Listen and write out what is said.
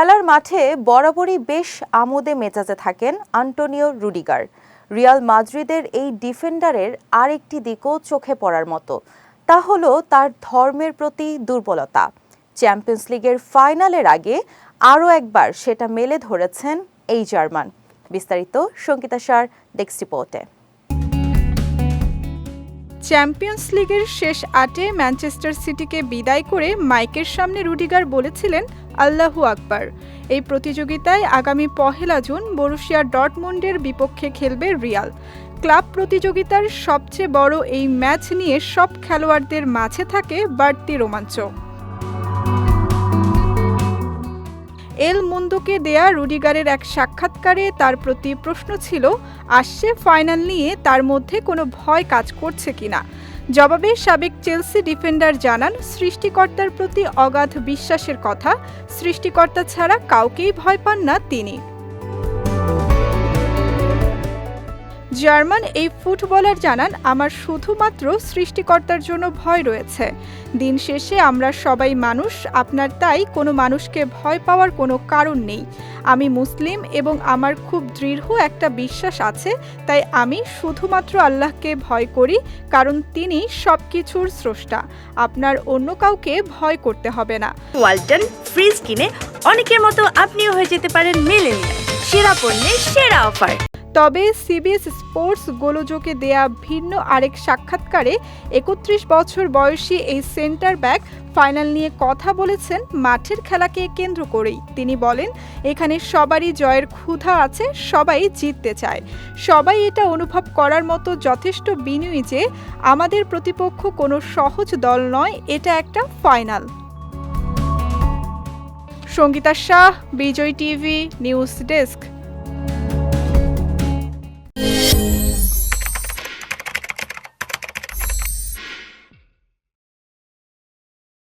খেলার মাঠে বরাবরই বেশ আমোদে মেজাজে থাকেন আন্টোনিও রুডিগার। রিয়াল মাদ্রিদের এই ডিফেন্ডারের আরেকটি দিকও চোখে পড়ার মতো। তা হলো তার ধর্মের প্রতি দুর্বলতা। চ্যাম্পিয়ন্স লিগের ফাইনালের আগে আরও একবার সেটা মেলে ধরেছেন এই জার্মান। বিস্তারিত সঙ্গীতা সার, ডেস্ক রিপোর্টে। চ্যাম্পিয়ন্স লিগের শেষ আটে ম্যানচেস্টার সিটিকে বিদায় করে মাইকের সামনে রুডিগার বলেছিলেন আল্লাহু আকবার। এই প্রতিযোগিতায় আগামী পহেলা জুন বরুশিয়া ডটমুন্ডের বিপক্ষে খেলবে রিয়াল। ক্লাব প্রতিযোগিতার সবচেয়ে বড় এই ম্যাচ নিয়ে সব খেলোয়াড়দের মাঝে থাকে বাড়তি রোমাঞ্চ। এল মুন্দোকে দেয়া রুডিগারের এক সাক্ষাৎকারে তার প্রতি প্রশ্ন ছিল, আসছে ফাইনাল নিয়ে তার মধ্যে কোনো ভয় কাজ করছে কিনা জবাবে সাবেক চেলসি ডিফেন্ডার জানান, সৃষ্টিকর্তার প্রতি অগাধ বিশ্বাসের কথা, সৃষ্টিকর্তা ছাড়া কাউকেই ভয় পান না তিনি। জার্মান এই ফুটবলার জানান, আমার শুধুমাত্র সৃষ্টিকর্তার জন্য ভয় রয়েছে। দিন শেষে আমরা সবাই মানুষ, আপনার তাই কোনো মানুষকে ভয় পাওয়ার কোনো কারণ নেই। আমি মুসলিম এবং আমার খুব দৃঢ় একটা বিশ্বাস আছে, তাই আমি শুধুমাত্র আল্লাহকে ভয় করি, কারণ তিনি সব কিছুর স্রষ্টা। আপনার অন্য কাউকে ভয় করতে হবে না। ওয়ালটন ফ্রিজ কিনে অনেকের মতো আপনিও হয়ে যেতে পারেন মেলেনিয়া সেরা পণ্যের সেরা অফার। তবে সিবিএস স্পোর্টস গোলযোগে দেয়া ভিন্ন আরেক সাক্ষাৎকারে একত্রিশ বছর বয়সী এই সেন্টার ব্যাক ফাইনাল নিয়ে কথা বলেছেন মাঠের খেলাকে কেন্দ্র করেই। তিনি বলেন, এখানে সবারই জয়ের ক্ষুধা আছে, সবাই জিততে চায়। সবাই এটা অনুভব করার মতো যথেষ্ট বিনয়ী যে আমাদের প্রতিপক্ষ কোনো সহজ দল নয়, এটা একটা final. Sangita Shah, Vijay TV, news desk.